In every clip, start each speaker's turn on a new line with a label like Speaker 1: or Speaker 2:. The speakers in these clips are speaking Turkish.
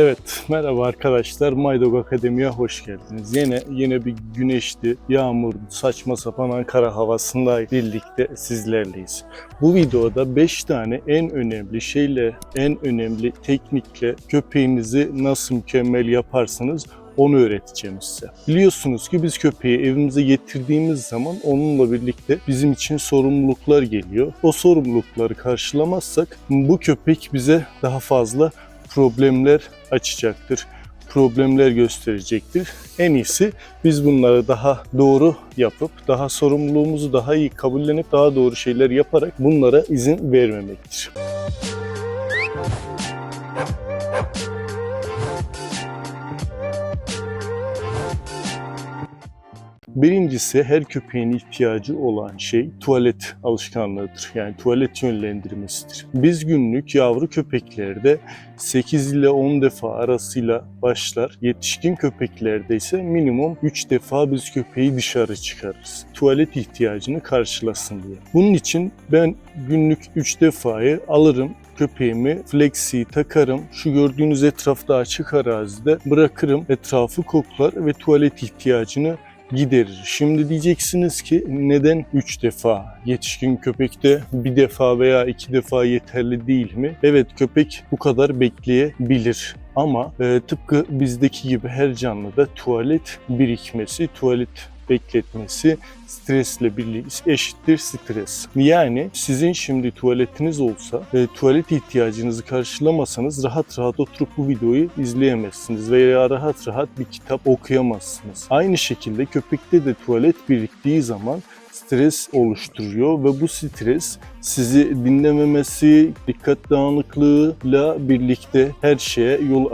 Speaker 1: Evet, merhaba arkadaşlar. Maydog Akademi'ye hoş geldiniz. Yine yine bir güneşli, yağmur, saçma sapan Ankara havasında birlikte sizlerleyiz. Bu videoda 5 tane en önemli şeyle, en önemli teknikle köpeğinizi nasıl mükemmel yaparsınız onu öğreteceğim size. Biliyorsunuz ki biz köpeği evimize getirdiğimiz zaman onunla birlikte bizim için sorumluluklar geliyor. O sorumlulukları karşılamazsak bu köpek bize daha fazla problemler açacaktır. Problemler gösterecektir. En iyisi biz bunları daha doğru yapıp, daha sorumluluğumuzu daha iyi kabullenip daha doğru şeyler yaparak bunlara izin vermemektir. Birincisi her köpeğin ihtiyacı olan şey tuvalet alışkanlığıdır. Yani tuvalet yönlendirmesidir. Biz günlük yavru köpeklerde 8 ile 10 defa arasıyla başlar. Yetişkin köpeklerde ise minimum 3 defa biz köpeği dışarı çıkarırız. Tuvalet ihtiyacını karşılasın diye. Bunun için ben günlük 3 defayı alırım köpeğimi flexi takarım. Şu gördüğünüz etrafta açık arazide bırakırım. Etrafı koklar ve tuvalet ihtiyacını giderir. Şimdi diyeceksiniz ki neden 3 defa? Yetişkin köpekte bir defa veya iki defa yeterli değil mi? Evet köpek bu kadar bekleyebilir. Ama e, tıpkı bizdeki gibi her canlıda tuvalet birikmesi, tuvalet bekletmesi stresle birlikte eşittir stres. Yani sizin şimdi tuvaletiniz olsa e, tuvalet ihtiyacınızı karşılamasanız rahat rahat oturup bu videoyu izleyemezsiniz veya rahat rahat bir kitap okuyamazsınız. Aynı şekilde köpekte de tuvalet biriktiği zaman stres oluşturuyor ve bu stres sizi dinlememesi, dikkat dağınıklığıyla birlikte her şeye yol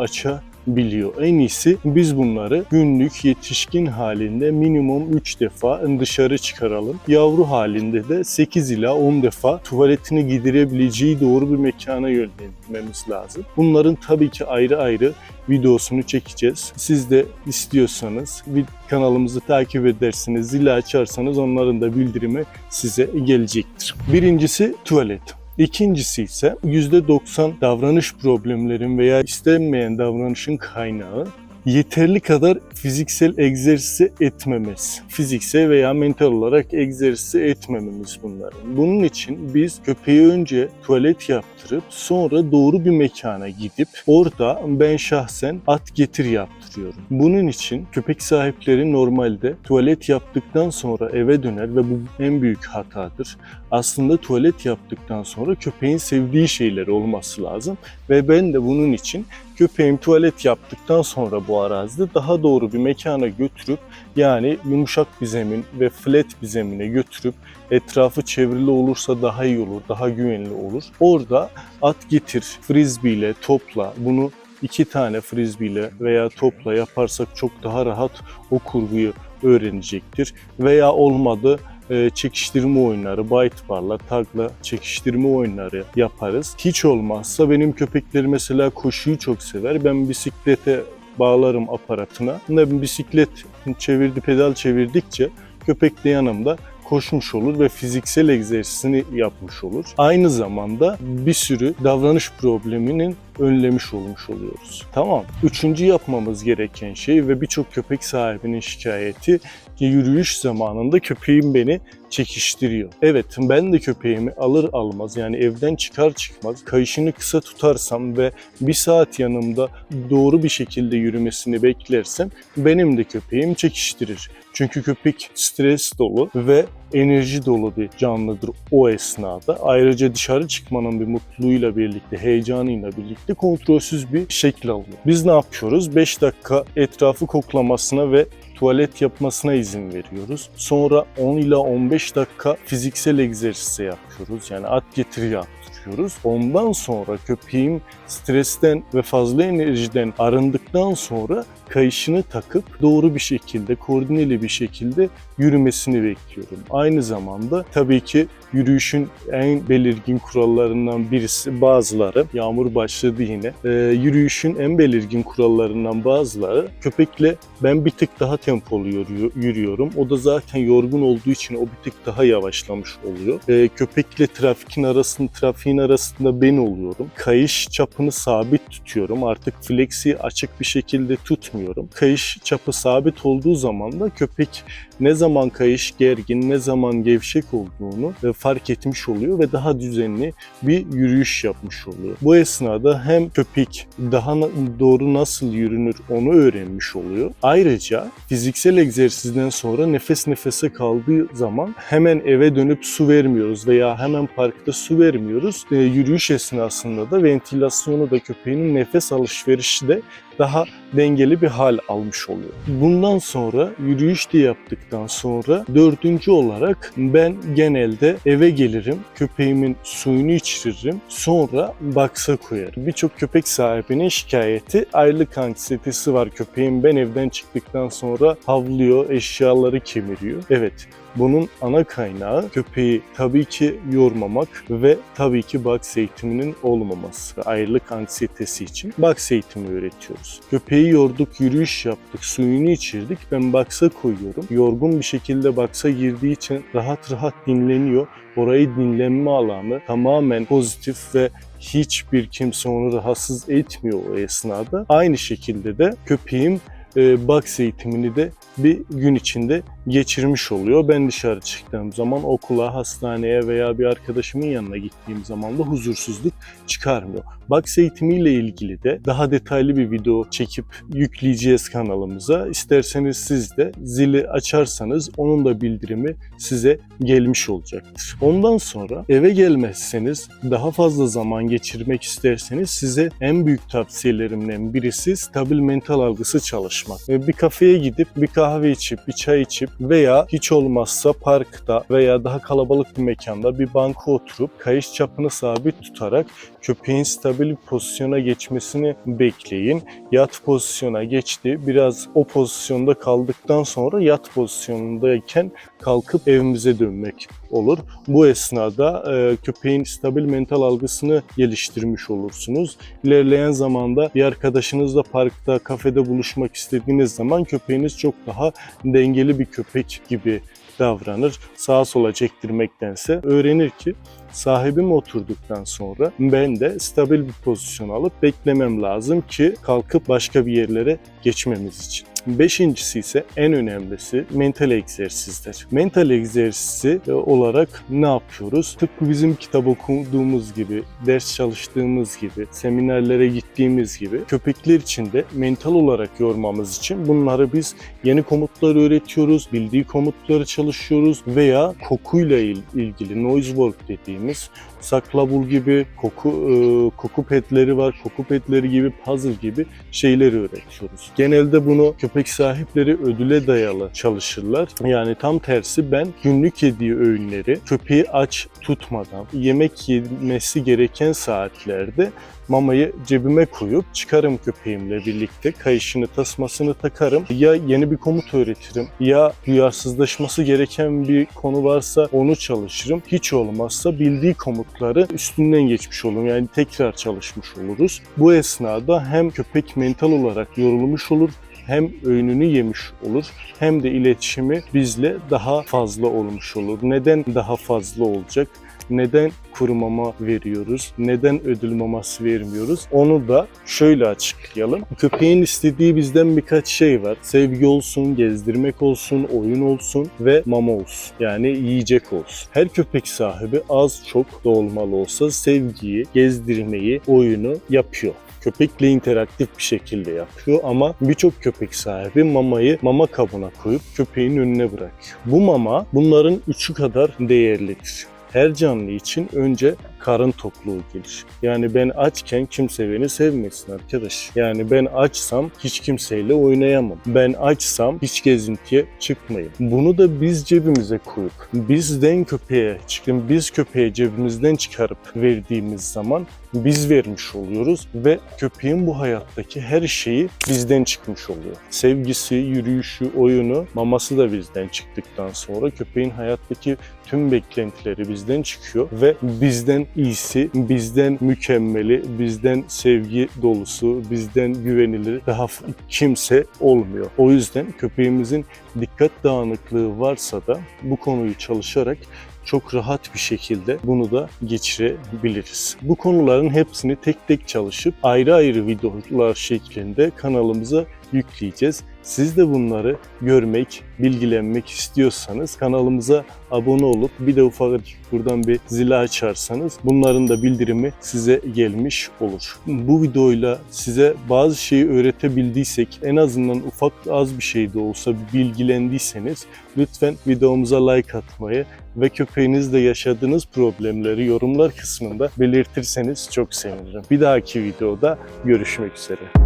Speaker 1: açabiliyor. En iyisi biz bunları günlük yetişkin halinde minimum 3 defa dışarı çıkaralım. Yavru halinde de 8 ila 10 defa tuvaletini giderebileceği doğru bir mekana yönlendirmemiz lazım. Bunların tabii ki ayrı ayrı videosunu çekeceğiz. Siz de istiyorsanız kanalımızı takip edersiniz, zili açarsanız onların da bildirimi size gelecektir. Birincisi tuvalet. İkincisi ise %90 davranış problemlerin veya istenmeyen davranışın kaynağı yeterli kadar fiziksel egzersizi etmemesi. Fiziksel veya mental olarak egzersizi etmememiz bunların. Bunun için biz köpeği önce tuvalet yaptırıp sonra doğru bir mekana gidip orada ben şahsen at getir yaptırıyorum. Bunun için köpek sahipleri normalde tuvalet yaptıktan sonra eve döner ve bu en büyük hatadır. Aslında tuvalet yaptıktan sonra köpeğin sevdiği şeyler olması lazım ve ben de bunun için köpeğim tuvalet yaptıktan sonra bu arazide daha doğru bir mekana götürüp yani yumuşak bir zemin ve flat bir zemine götürüp etrafı çevrili olursa daha iyi olur, daha güvenli olur. Orada at getir, frisbee ile topla bunu iki tane frisbee veya topla yaparsak çok daha rahat o kurguyu öğrenecektir. Veya olmadı e, çekiştirme oyunları, bite barla, tagla çekiştirme oyunları yaparız. Hiç olmazsa benim köpekleri mesela koşuyu çok sever. Ben bisiklete bağlarım aparatına. Ben bisiklet çevirdi, pedal çevirdikçe köpek de yanımda koşmuş olur ve fiziksel egzersizini yapmış olur. Aynı zamanda bir sürü davranış probleminin önlemiş olmuş oluyoruz. Tamam. Üçüncü yapmamız gereken şey ve birçok köpek sahibinin şikayeti yürüyüş zamanında köpeğim beni çekiştiriyor. Evet ben de köpeğimi alır almaz yani evden çıkar çıkmaz kayışını kısa tutarsam ve bir saat yanımda doğru bir şekilde yürümesini beklersem benim de köpeğim çekiştirir. Çünkü köpek stres dolu ve enerji dolu bir canlıdır o esnada. Ayrıca dışarı çıkmanın bir mutluluğuyla birlikte, heyecanıyla birlikte kontrolsüz bir şekil alıyor. Biz ne yapıyoruz? 5 dakika etrafı koklamasına ve tuvalet yapmasına izin veriyoruz. Sonra 10 ila 15 dakika fiziksel egzersize yapıyoruz. Yani at getiri yaptırıyoruz. Ondan sonra köpeğim stresten ve fazla enerjiden arındıktan sonra kayışını takıp doğru bir şekilde, koordineli bir şekilde yürümesini bekliyorum. Aynı zamanda tabii ki yürüyüşün en belirgin kurallarından birisi bazıları, yağmur başladı yine, Ee, yürüyüşün en belirgin kurallarından bazıları köpekle ben bir tık daha tempolu yürüyor- yürüyorum. O da zaten yorgun olduğu için o bir tık daha yavaşlamış oluyor. Ee, köpekle trafikin arasında, trafiğin arasında ben oluyorum. Kayış çapını sabit tutuyorum. Artık flexi açık bir şekilde tutmuyorum. Kayış çapı sabit olduğu zaman da köpek ne zaman kayış gergin, ne zaman gevşek olduğunu e, fark etmiş oluyor ve daha düzenli bir yürüyüş yapmış oluyor. Bu esnada hem köpek daha doğru nasıl yürünür onu öğrenmiş oluyor. Ayrıca fiziksel egzersizden sonra nefes nefese kaldığı zaman hemen eve dönüp su vermiyoruz veya hemen parkta su vermiyoruz. E, yürüyüş esnasında da ventilasyonu da köpeğin nefes alışverişi de daha dengeli bir hal almış oluyor. Bundan sonra yürüyüş de yaptıktan sonra dördüncü olarak ben genelde eve gelirim, köpeğimin suyunu içiririm, sonra baksa koyarım. Birçok köpek sahibinin şikayeti aylık anksiyetesi var. Köpeğim ben evden çıktıktan sonra havlıyor, eşyaları kemiriyor. Evet, bunun ana kaynağı köpeği tabii ki yormamak ve tabii ki box eğitiminin olmaması. Aylık anksiyetesi için box eğitimi öğretiyoruz. Köpeği yorduk, yürüyüş yaptık, suyunu içirdik. Ben box'a koyuyorum. Yorgun bir şekilde box'a girdiği için rahat rahat dinleniyor. Orayı dinlenme alanı tamamen pozitif ve hiçbir kimse onu rahatsız etmiyor o esnada. Aynı şekilde de köpeğim e, box eğitimini de bir gün içinde geçirmiş oluyor. Ben dışarı çıktığım zaman okula, hastaneye veya bir arkadaşımın yanına gittiğim zaman da huzursuzluk çıkarmıyor. Box eğitimiyle ilgili de daha detaylı bir video çekip yükleyeceğiz kanalımıza. İsterseniz siz de zili açarsanız onun da bildirimi size gelmiş olacaktır. Ondan sonra eve gelmezseniz daha fazla zaman geçirmek isterseniz size en büyük tavsiyelerimden birisi stabil mental algısı çalışmak. Bir kafeye gidip bir kahve içip bir çay içip veya hiç olmazsa parkta veya daha kalabalık bir mekanda bir banka oturup kayış çapını sabit tutarak köpeğin stabil bir pozisyona geçmesini bekleyin. Yat pozisyona geçti. Biraz o pozisyonda kaldıktan sonra yat pozisyonundayken kalkıp evimize dönmek olur. Bu esnada e, köpeğin stabil mental algısını geliştirmiş olursunuz. İlerleyen zamanda bir arkadaşınızla parkta, kafede buluşmak istediğiniz zaman köpeğiniz çok daha dengeli bir köpek gibi davranır. Sağa sola çektirmektense öğrenir ki sahibim oturduktan sonra ben de stabil bir pozisyon alıp beklemem lazım ki kalkıp başka bir yerlere geçmemiz için. Beşincisi ise en önemlisi mental egzersizler. Mental egzersizi e, olarak ne yapıyoruz? Tıpkı bizim kitap okuduğumuz gibi, ders çalıştığımız gibi, seminerlere gittiğimiz gibi köpekler için de mental olarak yormamız için bunları biz yeni komutlar öğretiyoruz, bildiği komutları çalışıyoruz veya kokuyla il- ilgili noise work dediğimiz saklabul gibi koku e, koku petleri var, koku petleri gibi puzzle gibi şeyleri öğretiyoruz. Genelde bunu köpek sahipleri ödüle dayalı çalışırlar. Yani tam tersi ben günlük yediği öğünleri köpeği aç tutmadan yemek yemesi gereken saatlerde mamayı cebime koyup çıkarım köpeğimle birlikte kayışını tasmasını takarım. Ya yeni bir komut öğretirim ya duyarsızlaşması gereken bir konu varsa onu çalışırım. Hiç olmazsa bildiği komutları üstünden geçmiş olurum. Yani tekrar çalışmış oluruz. Bu esnada hem köpek mental olarak yorulmuş olur hem öğününü yemiş olur hem de iletişimi bizle daha fazla olmuş olur. Neden daha fazla olacak? Neden kuru mama veriyoruz? Neden ödül maması vermiyoruz? Onu da şöyle açıklayalım. Köpeğin istediği bizden birkaç şey var. Sevgi olsun, gezdirmek olsun, oyun olsun ve mama olsun. Yani yiyecek olsun. Her köpek sahibi az çok da olmalı olsa sevgiyi, gezdirmeyi, oyunu yapıyor köpekle interaktif bir şekilde yapıyor ama birçok köpek sahibi mamayı mama kabına koyup köpeğin önüne bırakıyor. Bu mama bunların üçü kadar değerlidir. Her canlı için önce karın tokluğu gelir. Yani ben açken kimse beni sevmesin arkadaş. Yani ben açsam hiç kimseyle oynayamam. Ben açsam hiç gezintiye çıkmayayım. Bunu da biz cebimize koyup bizden köpeğe çıkın biz köpeğe cebimizden çıkarıp verdiğimiz zaman biz vermiş oluyoruz ve köpeğin bu hayattaki her şeyi bizden çıkmış oluyor. Sevgisi, yürüyüşü, oyunu, maması da bizden çıktıktan sonra köpeğin hayattaki tüm beklentileri bizden çıkıyor ve bizden iyisi, bizden mükemmeli, bizden sevgi dolusu, bizden güvenilir daha kimse olmuyor. O yüzden köpeğimizin dikkat dağınıklığı varsa da bu konuyu çalışarak çok rahat bir şekilde bunu da geçirebiliriz. Bu konuların hepsini tek tek çalışıp ayrı ayrı videolar şeklinde kanalımıza yükleyeceğiz. Siz de bunları görmek, bilgilenmek istiyorsanız kanalımıza abone olup bir de ufak buradan bir zili açarsanız bunların da bildirimi size gelmiş olur. Bu videoyla size bazı şeyi öğretebildiysek en azından ufak az bir şey de olsa bilgilendiyseniz lütfen videomuza like atmayı ve köpeğinizle yaşadığınız problemleri yorumlar kısmında belirtirseniz çok sevinirim. Bir dahaki videoda görüşmek üzere.